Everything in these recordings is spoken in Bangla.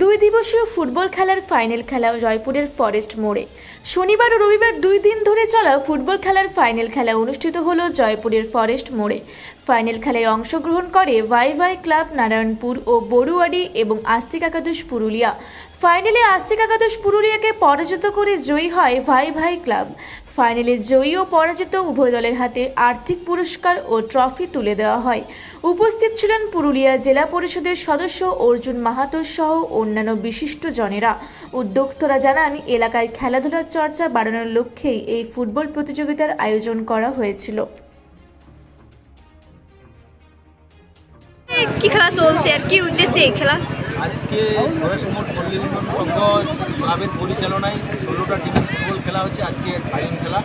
দুই দিবসীয় ফুটবল খেলার ফাইনাল খেলা জয়পুরের ফরেস্ট মোড়ে। শনিবার ও রবিবার দুই দিন ধরে চলা ফুটবল খেলার ফাইনাল খেলা অনুষ্ঠিত হল জয়পুরের ফরেস্ট মোড়ে। ফাইনাল খেলায় অংশগ্রহণ করে ভাই ভাই ক্লাব নারায়ণপুর ও বড়ুয়ারি এবং আস্তিক একাদশ পুরুলিয়া। ফাইনালে আস্তিক একাদশ পুরুলিয়াকে পরাজিত করে জয়ী হয় ভাই ভাই ক্লাব। ফাইনালে জয়ী ও পরাজিত উভয় দলের হাতে আর্থিক পুরস্কার ও ট্রফি তুলে দেওয়া হয়। উপস্থিত ছিলেন পুরুলিয়া জেলা পরিষদের সদস্য অর্জুন মাহাতো সহ অন্যান্য বিশিষ্ট জনেরা। উদ্যোক্তরা জানান, এলাকায় খেলাধুলার চর্চা বাড়ানোর লক্ষ্যেই এই ফুটবল প্রতিযোগিতার আয়োজন করা হয়েছিল। কি খেলা চলছে আর কি উদ্দেশ্যে এই খেলা? আজকে পল্লী উন্নয়ন সংঘ ক্লাবের পরিচালনায় ষোলোটা টিমের ফুটবল খেলা হচ্ছে আজকে ফাইনাল খেলা।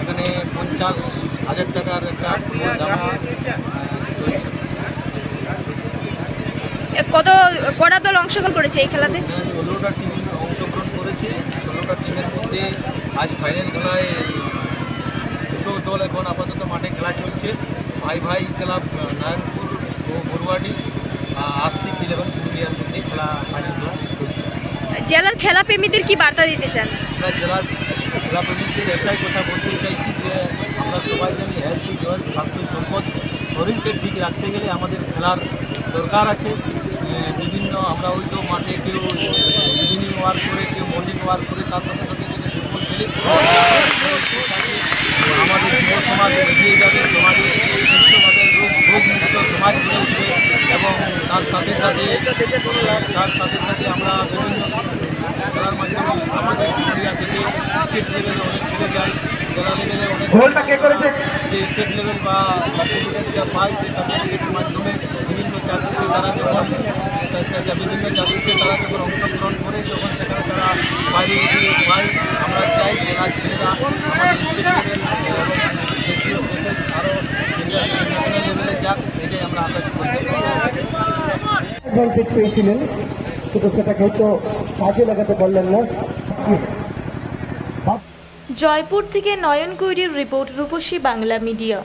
এখানে পঞ্চাশ হাজার টাকার একটা ফুটবল। এ কত কটা দল অংশগ্রহণ করেছে এই খেলাতে? ষোলোটা টিম অংশগ্রহণ করেছে ষোলোটা টিমের মধ্যে আজ ফাইনাল খেলায় দুটো দল এখন আপাতত মাঠে খেলা চলছে। ভাই ভাই ক্লাব নারায়ণপুর ও বড়ুয়াডি আস্তিক ইলেভেন পুরুলিয়ার মধ্যে খেলা ফাইনাল খেলা জেলার খেলা প্রেমীদের কি বার্তা দিতে চান? আমরা জেলার একটাই কথা বলতে চাইছি যে আমরা সবাই জানি হেলথ ইজ স্বাস্থ্য সম্পদ। শরীরকে ঠিক রাখতে গেলে আমাদের খেলার দরকার আছে। বিভিন্ন আমরা হয়তো মাঠে কেউ ইভিনিং ওয়ার্ক করে কেউ মর্নিং ওয়ার্ক করে তার সাথে সাথে যদি ফুটবল খেলি আমাদের যুব সমাজ এগিয়ে যাবে সমাজে সুস্থভাবে রোগ রোগমুক্ত সমাজ গড়ে উঠবে। তার সাথে সাথে তার সাথে সাথে আমরা বিভিন্ন খেলার মাধ্যমে আমাদের ইন্ডিয়া থেকে স্টেট লেভেলে অনেক ছেলে যায় জেলা লেভেলে অনেক গোলটা কে করেছে? যে স্টেট লেভেল বা সার্টিফিকেটটা পায় সেই সার্টিফিকেটের মাধ্যমে বিভিন্ন চাকরিতে তারা যখন তা- তা- বিভিন্ন চাকরিতে তারা যখন অংশগ্রহণ করে যখন সেখানে তারা বাইরে গিয়ে পায় আমরা চাই জেলার ছেলেরা আমাদের স্টেট লেভেল এবং দেশীয় দেশের আরও ন্যাশনাল লেভেলে যাক এটাই আমরা আশা করছি অ্যাডভান্টেজ পেয়েছিলেন, কিন্তু সেটাকে হয়তো কাজে লাগাতে পারলেন না। জয়পুর থেকে নয়ন কৈরির রিপোর্ট রূপসী বাংলা মিডিয়া।